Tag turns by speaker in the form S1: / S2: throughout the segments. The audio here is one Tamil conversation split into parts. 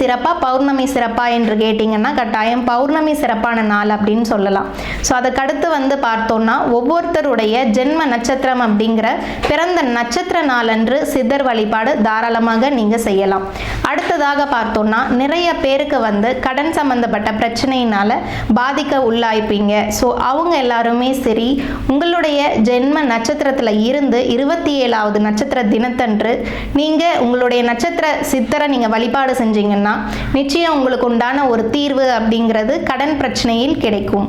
S1: சிறப்பா பௌர்ணமி சிறப்பா என்று கேட்டிங்கன்னா கட்டாயம் பௌர்ணமி சிறப்பான நாள் அப்படின்னு சொல்லலாம். ஸோ அதுக்கடுத்து வந்து பார்த்தோம்னா ஒவ்வொருத்தருடைய ஜென்ம நட்சத்திரம் அப்படிங்கிற பிறந்த நட்சத்திர நாளன்று சித்தர் வழிபாடு தாராளமாக நீங்கள் செய்யலாம். அடுத்ததாக பார்த்தோம்னா நிறைய பேருக்கு வந்து கடன் சம்பந்தப்பட்ட பிரச்சனையினால பாதிக்க உள்ளாய்ப்பீங்க. ஸோ அவங்க எல்லாருமே சரி உங்களுடைய ஜென்ம நட்சத்திரத்தில் இருந்து இருபத்தி ஏழாவது நட்சத்திர தினத்தன்று நீங்கள் உங்களுடைய நட்சத்திர சித்தரை நீங்கள் வழிபாடு செஞ்சீங்க செஞ்சீங்கன்னா நிச்சயம் உங்களுக்கு உண்டான ஒரு தீர்வு அப்படிங்கிறது கடன் பிரச்சனையில் கிடைக்கும்.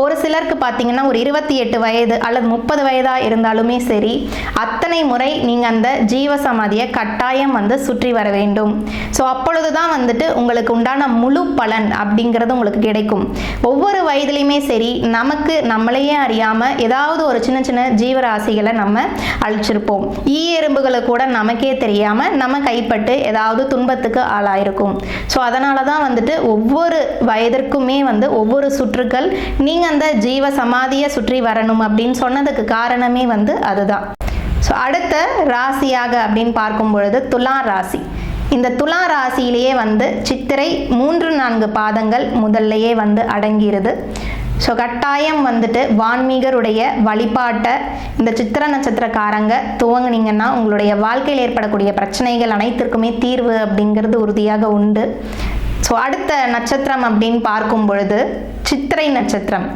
S1: ஒரு சிலருக்கு பார்த்தீங்கன்னா ஒரு இருபத்தி எட்டு வயது அல்லது முப்பது வயதாக இருந்தாலுமே சரி அத்தனை முறை நீங்கள் அந்த ஜீவ சமாதியை கட்டாயம் வந்து சுற்றி வர வேண்டும். ஸோ அப்பொழுது தான் வந்துட்டு உங்களுக்கு உண்டான முழு பலன் அப்படிங்கிறது உங்களுக்கு கிடைக்கும். ஒவ்வொரு வயதுலையுமே சரி நமக்கு நம்மளையே அறியாமல் ஏதாவது ஒரு சின்ன சின்ன ஜீவராசிகளை நம்ம அழிச்சிருப்போம். ஈ எறும்புகளை கூட நமக்கே தெரியாமல் நம்ம கைப்பட்டு ஏதாவது துன்பத்துக்கு ஆளாயிருக்கும். ஸோ அதனால தான் வந்துட்டு ஒவ்வொரு வயதிற்குமே வந்து ஒவ்வொரு சுற்றுக்கள் நீங்கள் அந்த ஜீவ சமாதியை சுற்றி வரணும் அப்படின்னு சொன்னதுக்கு காரணமே வந்து அதுதான். ஸோ அடுத்த ராசியாக அப்படின்னு பார்க்கும் பொழுது துலா ராசி. இந்த துலா ராசியிலேயே வந்து சித்திரை மூன்று நான்கு பாதங்கள் முதல்லையே வந்து அடங்கிடுது ஸோ கட்டாயம் வந்துட்டு வான்மீகருடைய வழிபாட்டை இந்த சித்திர நட்சத்திரக்காரங்க துவங்கினீங்கன்னா உங்களுடைய வாழ்க்கையில் ஏற்படக்கூடிய பிரச்சனைகள் அனைத்திற்குமே தீர்வு அப்படிங்கிறது உறுதியாக உண்டு. ஸோ அடுத்த நட்சத்திரம் அப்படின்னு பார்க்கும் பொழுது சித்திரை நட்சத்திரம்.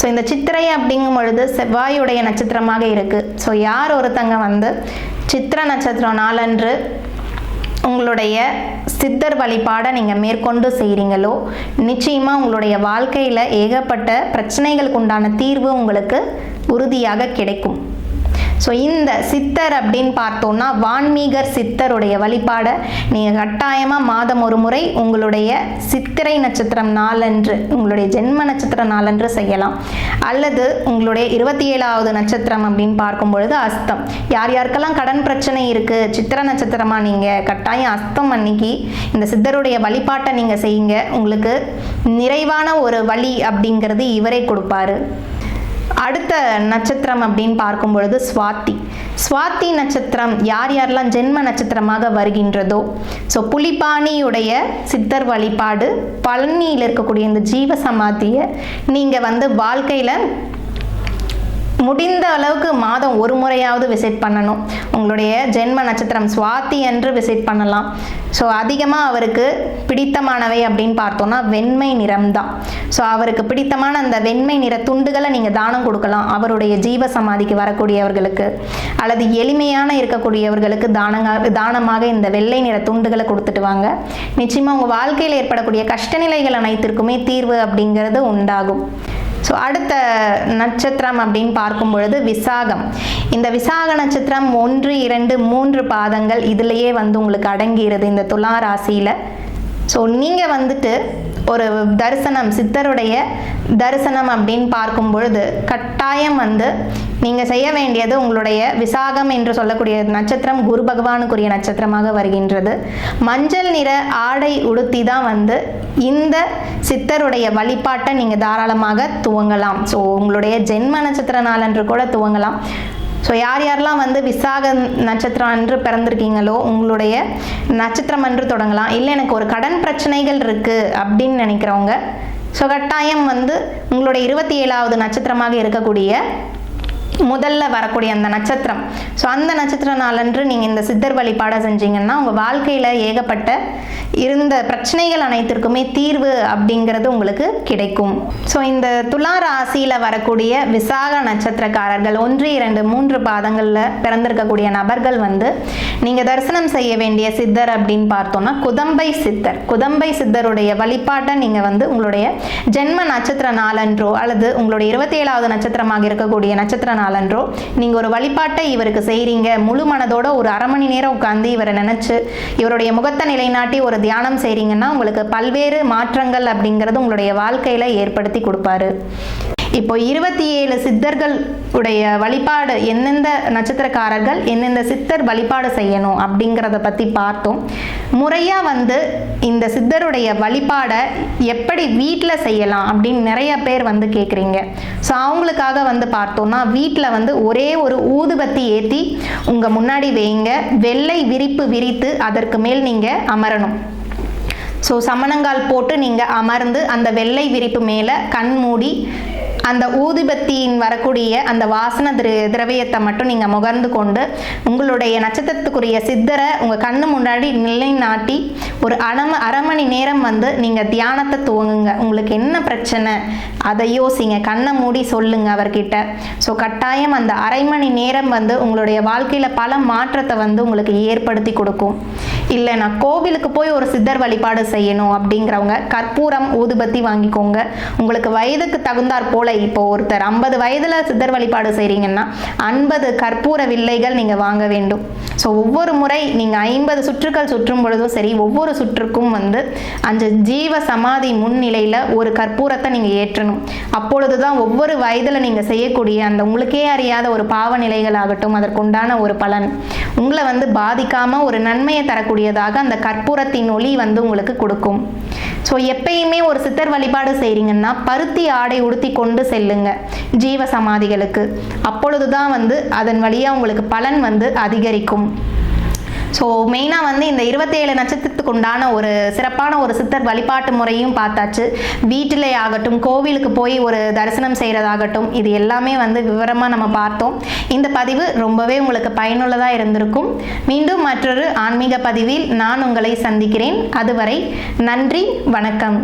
S1: ஸோ இந்த சித்திரை அப்படிங்கும் பொழுது செவ்வாயுடைய நட்சத்திரமாக இருக்குது ஸோ யார் ஒருத்தங்க வந்து சித்திர நட்சத்திரம் நாளன்று உங்களுடைய சித்தர் வழிபாடை நீங்கள் மேற்கொண்டு செய்கிறீங்களோ நிச்சயமாக உங்களுடைய வாழ்க்கையில் ஏகப்பட்ட பிரச்சனைகளுக்கு உண்டான தீர்வு உங்களுக்கு உறுதியாக கிடைக்கும். ஸோ இந்த சித்தர் அப்படின்னு பார்த்தோம்னா வான்மீகர் சித்தருடைய வழிபாடை நீங்கள் கட்டாயமாக மாதம் ஒரு முறை உங்களுடைய சித்திரை நட்சத்திரம் நாளன்று உங்களுடைய ஜென்ம நட்சத்திர நாளன்று செய்யலாம். அல்லது உங்களுடைய இருபத்தி ஏழாவது நட்சத்திரம் அப்படின்னு பார்க்கும் பொழுது அஸ்தம். யார் யாருக்கெல்லாம் கடன் பிரச்சனை இருக்குது சித்திர நட்சத்திரமாக நீங்கள் கட்டாயம் அஸ்தம் அன்னைக்கு இந்த சித்தருடைய வழிபாட்டை நீங்கள் செய்யுங்க. உங்களுக்கு நிறைவான ஒரு வழி அப்படிங்கிறது இவரே கொடுப்பாரு. அடுத்த நட்சத்திரம் அப்படின்னு பார்க்கும் பொழுது சுவாத்தி சுவாத்தி நட்சத்திரம் யார் யாரெல்லாம் ஜென்ம நட்சத்திரமாக வருகின்றதோ ஸோ புலிபாணியுடைய சித்தர் வழிபாடு பழனியில் இருக்கக்கூடிய இந்த ஜீவ சமாதியை நீங்கள் வந்து வாழ்க்கையில் முடிந்த அளவுக்கு மாதம் ஒரு முறையாவது விசிட் பண்ணணும். உங்களுடைய ஜென்ம நட்சத்திரம் சுவாதி என்று விசிட் பண்ணலாம். ஸோ அதிகமாக அவருக்கு பிடித்தமானவை அப்படின்னு பார்த்தோன்னா வெண்மை நிறம் தான். ஸோ அவருக்கு பிடித்தமான அந்த வெண்மை நிற துண்டுகளை நீங்கள் தானம் கொடுக்கலாம். அவருடைய ஜீவ சமாதிக்கு வரக்கூடியவர்களுக்கு அல்லது எளிமையான இருக்கக்கூடியவர்களுக்கு தானங்க தானமாக இந்த வெள்ளை நிற துண்டுகளை கொடுத்துட்டு வாங்க. நிச்சயமாக உங்கள் வாழ்க்கையில் ஏற்படக்கூடிய கஷ்டநிலைகள் அனைத்திற்குமே தீர்வு அப்படிங்கிறது உண்டாகும். ஸோ அடுத்த நட்சத்திரம் அப்படின்னு பார்க்கும் பொழுது விசாகம். இந்த விசாக நட்சத்திரம் ஒன்று இரண்டு மூன்று பாதங்கள் இதுலேயே வந்து உங்களுக்கு அடங்கிடுது இந்த துலா ராசியில் ஸோ நீங்கள் வந்துட்டு ஒரு தரிசனம் சித்தருடைய தரிசனம் அப்படின்னு பார்க்கும் பொழுது கட்டாயம் வந்து நீங்கள் செய்ய வேண்டியது உங்களுடைய விசாகம் என்று சொல்லக்கூடிய நட்சத்திரம் குரு பகவானுக்குரிய நட்சத்திரமாக வருகின்றது. மஞ்சள் நிற ஆடை உடுத்தி தான் வந்து இந்த சித்தருடைய வழிபாட்டை நீங்கள் தாராளமாக துவங்கலாம். ஸோ உங்களுடைய ஜென்ம நட்சத்திர நாளன்று கூட துவங்கலாம். ஸோ யார் யாரெல்லாம் வந்து விசாக நட்சத்திரம் அன்று பிறந்திருக்கீங்களோ உங்களுடைய நட்சத்திரம் அன்று தொடங்கலாம். இல்லை எனக்கு ஒரு கடன் பிரச்சனைகள் இருக்குது அப்படின்னு நினைக்கிறவங்க ஸோ கட்டாயம் வந்து உங்களுடைய இருபத்தி ஏழாவது நட்சத்திரமாக இருக்கக்கூடிய முதல்ல வரக்கூடிய அந்த நட்சத்திரம். ஸோ அந்த நட்சத்திர நாளன்று நீங்கள் இந்த சித்தர் வழிபாடை செஞ்சீங்கன்னா உங்கள் வாழ்க்கையில் ஏகப்பட்ட இருந்த பிரச்சனைகள் அனைத்திற்குமே தீர்வு அப்படிங்கிறது உங்களுக்கு கிடைக்கும். ஸோ இந்த துலா ராசியில் வரக்கூடிய விசாக நட்சத்திரக்காரர்கள் ஒன்று இரண்டு மூன்று பாதங்களில் பிறந்திருக்கக்கூடிய நபர்கள் வந்து நீங்கள் தரிசனம் செய்ய வேண்டிய சித்தர் அப்படின்னு பார்த்தோம்னா குதம்பை சித்தர். குதம்பை சித்தருடைய வழிபாட்டை நீங்கள் வந்து உங்களுடைய ஜென்ம நட்சத்திர நாளன்றோ அல்லது உங்களுடைய இருபத்தி ஏழாவது நட்சத்திரமாக இருக்கக்கூடிய நட்சத்திர நாளன்றோ. நீங்கள் ஒரு வழிபாட்டை இவருக்கு செய்கிறீங்க முழு மனதோட ஒரு அரை மணி நேரம் உட்காந்து இவரை நினச்சி இவருடைய முகத்தை நிலைநாட்டி ஒரு தியானம் செய்கிறீங்கன்னா உங்களுக்கு பல்வேறு மாற்றங்கள் அப்படிங்கிறது உங்களுடைய வாழ்க்கையில் ஏற்படுத்தி கொடுப்பாரு. இப்போ இருபத்தி ஏழு சித்தர்கள் உடைய வழிபாடு எந்தெந்த நட்சத்திரக்காரர்கள் எந்தெந்த சித்தர் வழிபாடு செய்யணும் அப்படிங்கிறத பற்றி பார்த்தோம். முறையாக வந்து இந்த சித்தருடைய வழிபாடை எப்படி வீட்டில் செய்யலாம் அப்படின்னு நிறைய பேர் வந்து கேட்குறீங்க ஸோ அவங்களுக்காக வந்து பார்த்தோம்னா வீட்டில் வந்து ஒரே ஒரு ஊதுபத்தி ஏற்றி உங்கள் முன்னாடி வைங்க. வெள்ளை விரிப்பு விரித்து அதற்கு மேல் நீங்கள் அமரணும். ஸோ சமணங்கால் போட்டு நீங்கள் அமர்ந்து அந்த வெள்ளை விரிப்பு மேலே கண் மூடி அந்த ஊதுபத்தியின் வரக்கூடிய அந்த வாசன திர திரவியத்தை மட்டும் நீங்கள் முகர்ந்து கொண்டு உங்களுடைய நட்சத்திரத்துக்குரிய சித்தரை உங்கள் கண்ணு முன்னாடி நிலைநாட்டி ஒரு அரை அரை மணி நேரம் வந்து நீங்கள் தியானத்தை துவங்குங்க. உங்களுக்கு என்ன பிரச்சனை? அதை யோசிங்க. கண்ணை மூடி சொல்லுங்க அவர்கிட்ட. ஸோ கட்டாயம் அந்த அரை மணி நேரம் வந்து உங்களுடைய வாழ்க்கையில் பல மாற்றத்தை வந்து உங்களுக்கு ஏற்படுத்தி கொடுக்கும். இல்லை நான் கோவிலுக்கு போய் ஒரு சித்தர் வழிபாடு செய்யணும் அப்படிங்கிறவங்க கற்பூரம் ஊதுபத்தி வாங்கிக்கோங்க. உங்களுக்கு வயதுக்கு தகுந்தாற் போல இப்போ ஒருத்தர் ஐம்பது வயதில் சித்தர் வழிபாடு செய்கிறீங்கன்னா ஐம்பது கற்பூர வில்லைகள் நீங்கள் வாங்க வேண்டும். ஸோ ஒவ்வொரு முறை நீங்கள் ஐம்பது சுற்றுக்கள் சுற்றும் பொழுதும் சரி ஒவ்வொரு சுற்றுக்கும் வந்து அந்த ஜீவ சமாதி முன்னிலையில் ஒரு கற்பூரத்தை நீங்கள் ஏற்றணும். அப்பொழுது தான் ஒவ்வொரு வயதில் நீங்கள் செய்யக்கூடிய அந்த உங்களுக்கே அறியாத ஒரு பாவ நிலைகள் ஆகட்டும் அதற்குண்டான ஒரு பலன். உங்களை வந்து பாதிக்காமல் ஒரு நன்மையை தரக்கூடியதாக அந்த கற்பூரத்தின் ஒளி வந்து உங்களுக்கு கொடுக்கும். ஸோ எப்பயுமே ஒரு சித்தர் வழிபாடு செய்கிறீங்கன்னா பருத்தி ஆடை உடுத்தி கொண்டு செல்லுங்க. ஜீவ சமாதிகளுக்கு அப்பொழுது தான் வந்து அதன் வழியாக உங்களுக்கு பலன் வந்து அதிகரிக்கும். ஸோ மெயினாக வந்து இந்த இருபத்தேழு நட்சத்திரத்துக்கு உண்டான ஒரு சிறப்பான ஒரு சித்தர் வழிபாட்டு முறையும் பார்த்தாச்சு. வீட்டிலே ஆகட்டும் கோவிலுக்கு போய் ஒரு தரிசனம் செய்கிறதாகட்டும் இது எல்லாமே வந்து விவரமாக நம்ம பார்த்தோம். இந்த பதிவு ரொம்பவே உங்களுக்கு பயனுள்ளதாக இருந்திருக்கும். மீண்டும் மற்றொரு ஆன்மீக பதிவில் நான் உங்களை சந்திக்கிறேன். அதுவரை நன்றி வணக்கம்.